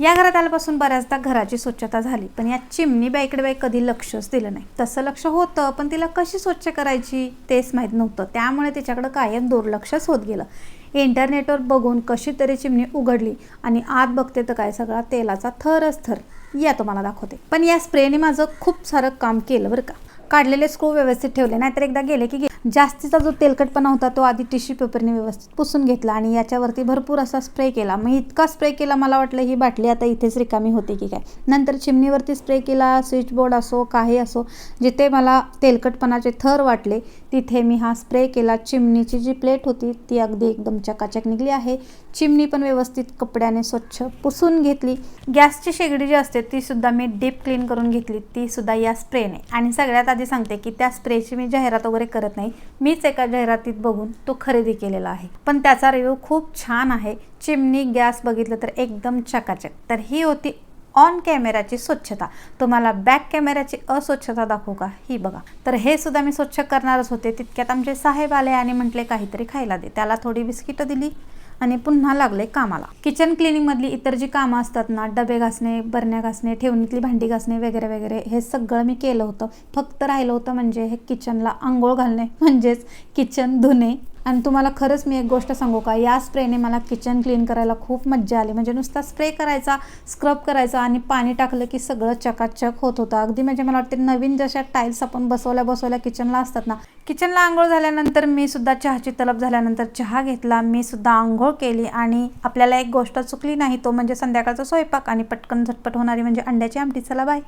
या घरात आल्यापासून बऱ्याचदा घराची स्वच्छता झाली पण या चिमणी बाईकडे बाई कधी लक्षच दिलं नाही. तसं लक्ष होतं पण तिला कशी स्वच्छ करायची तेच माहीत नव्हतं. त्यामुळे तिच्याकडं कायम दुर्लक्षच होत गेलं. इंटरनेटवर बघून कशी तरी चिमणी उघडली आणि आत बघते तर काय सगळा तेलाचा थरच थर. या तुम्हाला दाखवते. पण या स्प्रेने माझं खूप सारं काम केलं बरं का. काढलेले स्क्रू व्यवस्थित ठेवले नाहीतर एकदा गेले की गे- जास्तीचा जो तेलकटपणा होता तो आधी टिश्यू पेपरने व्यवस्थित पुसून घेतला आणि याच्यावरती भरपूर असा स्प्रे केला. मग इतका स्प्रे केला मला वाटलं ही बाटली आता इथेच रिकामी होते की काय. नंतर चिमणीवरती स्प्रे केला स्विच बोर्ड असो काही असो जिथे मला तेलकटपणाचे थर वाटले तिथे मी हा स्प्रे केला. चिमणीची जी प्लेट होती ती अगदी एकदम चकाचक निघली आहे. चिमणी पण व्यवस्थित कपड्याने स्वच्छ पुसून घेतली. गॅसची शेगडी जी असते ती सुद्धा मी डीप क्लीन करून घेतली. ती सुद्धा या स्प्रेने आणि सगळ्यात आधी सांगते की त्या स्प्रेची मी जाहिरात वगैरे करत नाही. मीच एका जाहिरातीत बघून तो खरेदी केलेला आहे. पण त्याचा रिव्ह्यू खूप छान आहे. चिमणी गॅस बघितलं तर एकदम चकाचक. तर ही होती ऑन कॅमेराची स्वच्छता. तुम्हाला बॅक कॅमेऱ्याची अस्वच्छता दाखवू का? ही बघा. तर हे सुद्धा मी स्वच्छ करणारच होते. तितक्यात आमचे साहेब आले आणि म्हटले काहीतरी खायला दे. त्याला थोडी बिस्किटं दिली. आणि पुन्हा लागले कामाला. किचन क्लिनिंगमधली इतर जी कामं असतात ना डबे घासणे बरण्या घासणे ठेवणीतली भांडी घासणे वगैरे वगैरे हे सगळं मी केलं होतं. फक्त राहिलं होतं म्हणजे हे किचनला आंघोळ घालणे म्हणजेच किचन धुणे. आणि तुम्हाला खरंच मी एक गोष्ट सांगू का? या स्प्रेने मला किचन क्लीन करायला खूप मज्जा आली. म्हणजे नुसता स्प्रे करायचा स्क्रब करायचा आणि पाणी टाकलं की सगळं चकाचक होत होतं. अगदी म्हणजे मला वाटते नवीन जशा टाईल्स आपण बसवल्या बसवल्या किचनला असतात ना किचनला आंघोळ झाल्यानंतर मी सुद्धा चहाची तलब झाल्यानंतर चहा घेतला. मी सुद्धा आंघोळ केली आणि आपल्याला एक गोष्ट चुकली नाही तो म्हणजे संध्याकाळचा स्वयंपाक आणि पटकन झटपट होणारी म्हणजे अंड्याची आमटी. चला बाय.